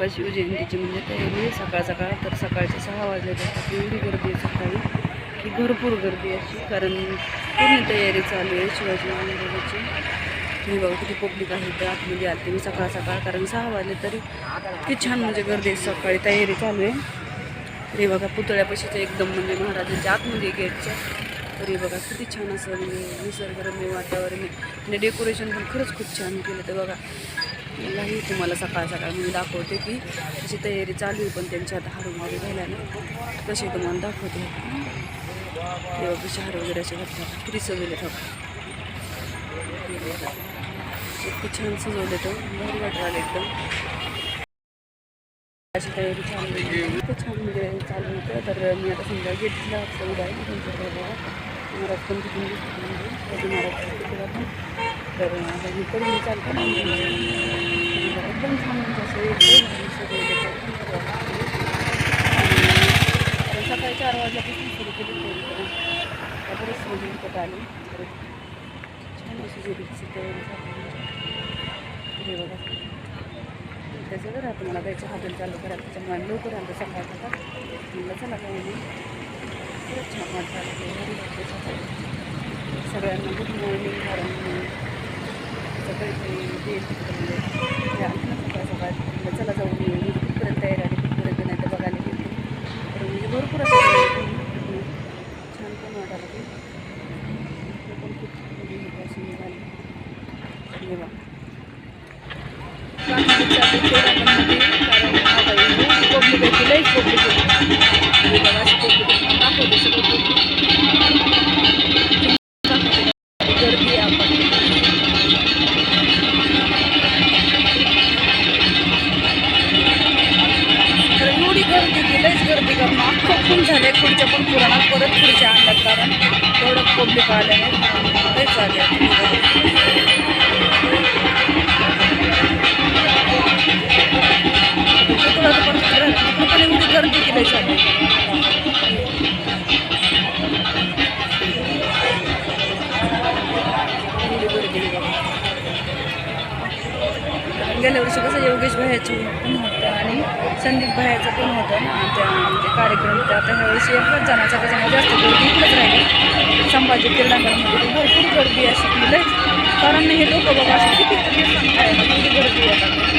बाप्पा शिवजयंतीची म्हणजे तयारी आहे. सकाळ सकाळ तर सकाळचे सहा वाजले एवढी गर्दी आहे सकाळी की भरपूर गर्दी अशी. कारण पूर्ण तयारी चालू आहे शिवाजी महाराजाची. तुम्ही बघा किती पब्लिक आहे तर आतमध्ये आले मी सकाळ सकाळ. कारण सहा वाजले तरी किती छान म्हणजे गर्दी आहे. सकाळी तयारी चालू आहे. तरी बघा पुतळ्यापाशीचं एकदम म्हणजे महाराजांच्या आतमध्ये गेटच्या तरी बघा किती छान असं म्हणजे निसर्गरम्य वातावरण आणि डेकोरेशन पण खरंच खूप छान केलं तर बघा. याही तुम्हाला सकाळ सकाळ मी दाखवते की तशी तयारी चालू आहे पण त्यांच्या आता हारू मारू झाल्यानं कशी तुम्हाला दाखवते. तेव्हा कशी हार वगैरे असे घालतात किती सजवले इतकी छान सजवले तर भारी वाटलं एकदम. अशी तयारी चालू खूप इतकं छान म्हणजे चालू होतं. तर मी आता समजा गेटला उभा आहे. त्यांच्याकडे महाराज पण तिथून म्हणजे तर आता मी करून चालतं ना एकदम छान म्हणजे असं एकदम सगळे कारण सकाळी चार वाजल्यापासून सुरू केली तयारी करून आता बरेच म्हणजे छान अशी जेरीची तयारी झाली बघा त्याचं जर आपण मला जायचं हॉटेल चालू करा त्याच्यामुळे लवकर आलं सकाळ सकाळ म्हणलं चला काय खूप छान वाटतं सगळ्यांना गुड मॉर्निंग कारण सकाळी ते ते तिकडे ते आले ना सकाळ सकाळ म्हणलं चला जाऊन येऊ म्हणजे कुठपर्यंत तयार आली कुठपर्यंत नाही तर बघायला गेली तर म्हणजे भरपूर असं छान पण वाटायला ते ते पण खूप म्हणजे अशी निघाली हे बघा गर्दी आपण एवढी गर्दी की लईच गर्दी करणं अख्खं खूप झाले पुढच्या पण पुराणात परत पुढच्या आणल्यात कारण तेवढं पब्लिक आल्याने लईच आले गेल्या वर्षी कसं योगेश भायाचं पण होतं आणि संदीप भयाचं पण होतं ना त्या म्हणजे कार्यक्रम. तर आता ह्या वर्षी एकच जणाचा त्याच्यामध्ये म्हणजे जास्त गर्दी इकडेच राहिली. संभाजी किरणागरमध्ये भरपूर गर्दी अशी केलं कारण हे लोक बघा अशी किती गर्दी आहे.